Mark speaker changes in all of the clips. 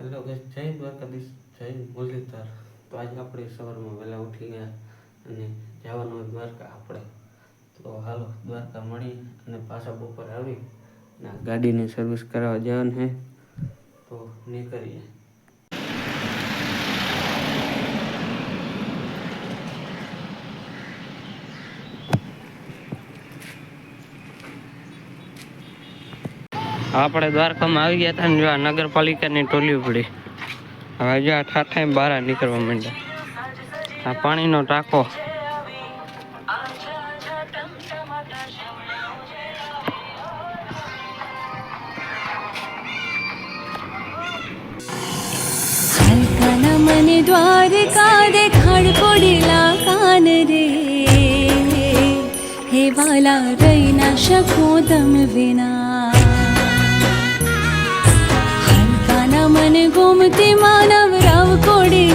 Speaker 1: Hello gas જય દ્વારકાધીશ, જય મુરલીધર. તો આજે આપણે સવારમાં વહેલા ઉઠી ગયા અને જવાનું હોય દ્વારકા આપણે. તો હાલો, દ્વારકા મળી અને પાછા બપોરે આવી આ ગાડીની સર્વિસ કરાવવા જવાનું છે. તો નીકળીએ. આપણે દ્વારકામાં આવી ગયા હતા ને જો આ નગરપાલિકાની ટોલી ઉપડી. હવે જો આ ઠાઠા બહાર નીકળવા માંડ્યા. આ પાણીનો ટાંકો.
Speaker 2: મને દ્વારકા દેખાડ પડેલા કાન રે. હે વાલા, રહી ના શકો તમે વિના. અને ગોમતી માનવ રાવ કોડી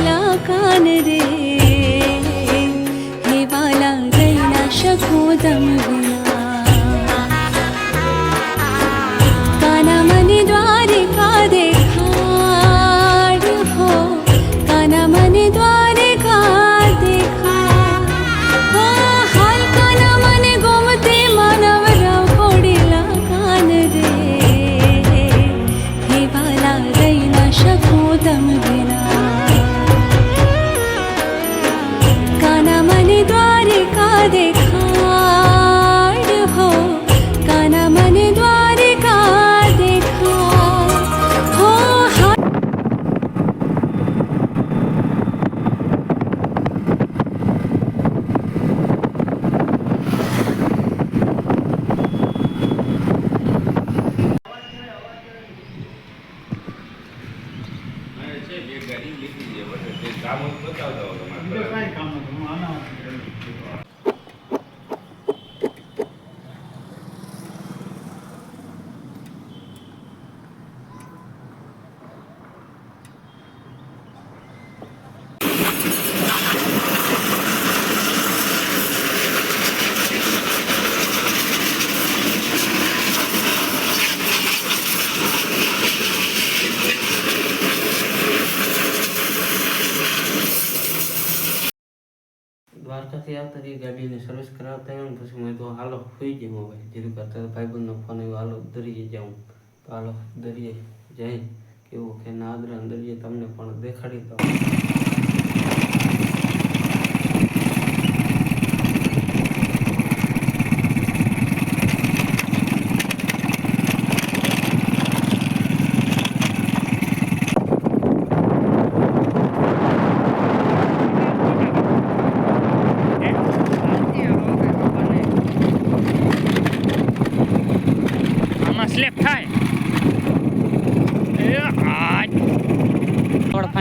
Speaker 2: 你就再干么？怎么？
Speaker 1: 啊？આવતા રહી ગાડીની સર્વિસ કરાવતા આવ્યો ને, પછી મેં તો હાલો, સુઈ જાય મોબાઈલ. જેથી કરતા ભાઈબંધનો ફોન આવ્યો, હાલો, દરિયે જાઉં. તો હાલો, દરિયે જઈ, કેવું કે નાદરા દરિયે તમને પણ દેખાડી દઉં.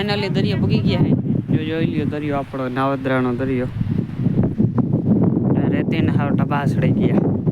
Speaker 1: ફાઇનલી દરિયો પગી ગયા હે. જો જોઈ લ્યો દરિયો આપણો નાવદરાનો દરિયો. રેતીને હાવ ટપા સડી ગયા.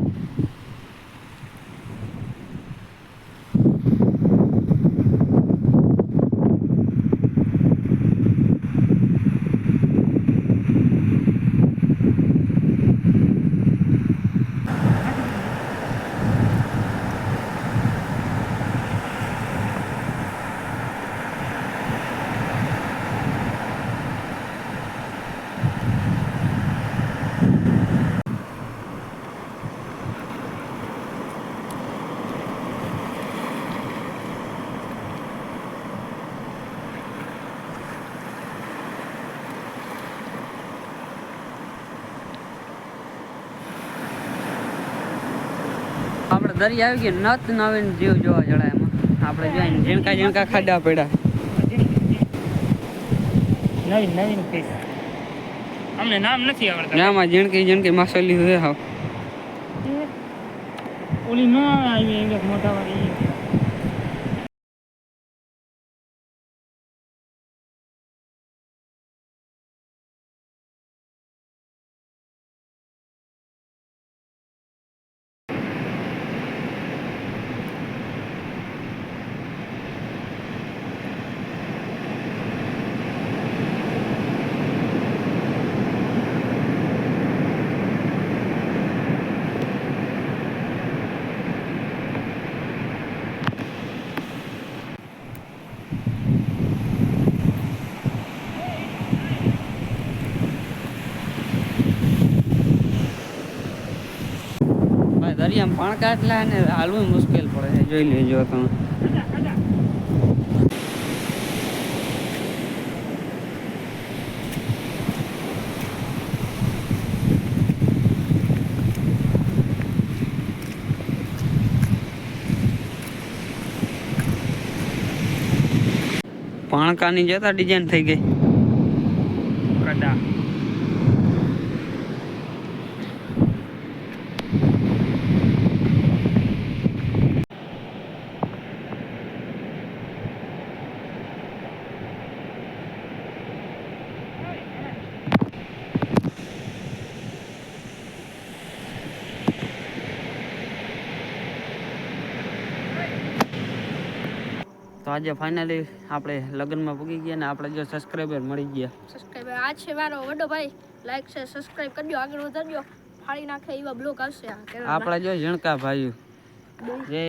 Speaker 1: આપણે દરિયા આવી ગયા નત નવીન જીવ જોવા જડા એમાં. આપણે જોઈને ઝીણકા ઝીણકા ખાડા પડ્યા.
Speaker 3: નવીન નવીન ફિશ અમને નામ નથી આવડતા.
Speaker 1: આમાં ઝીણકી ઝીણકી માછલી હોય હાવ
Speaker 3: ઓલી ન આવી એક મોટા વાળી.
Speaker 1: દરિયામાં પાણકા એટલા ને હાલવું મુશ્કેલ પડે છે, જોઈ લેજો તમે. પાણકાની જતા ડિઝાઇન થઈ ગઈ. તો આજે ફાઇનલી આપણે લગ્નમાં પૂગી ગયા ને આપણે જો સબસ્ક્રાઈબર મળી ગયા.
Speaker 4: સબસ્ક્રાઈબર આ છે મારો વડો ભાઈ. લાઈક છે સબસ્ક્રાઈબ કરજો આગળ વધારજો ફાળી નાખે એવા બ્લોગ આવશે
Speaker 1: આપણા જો ઝણકા ભાઈઓ. જે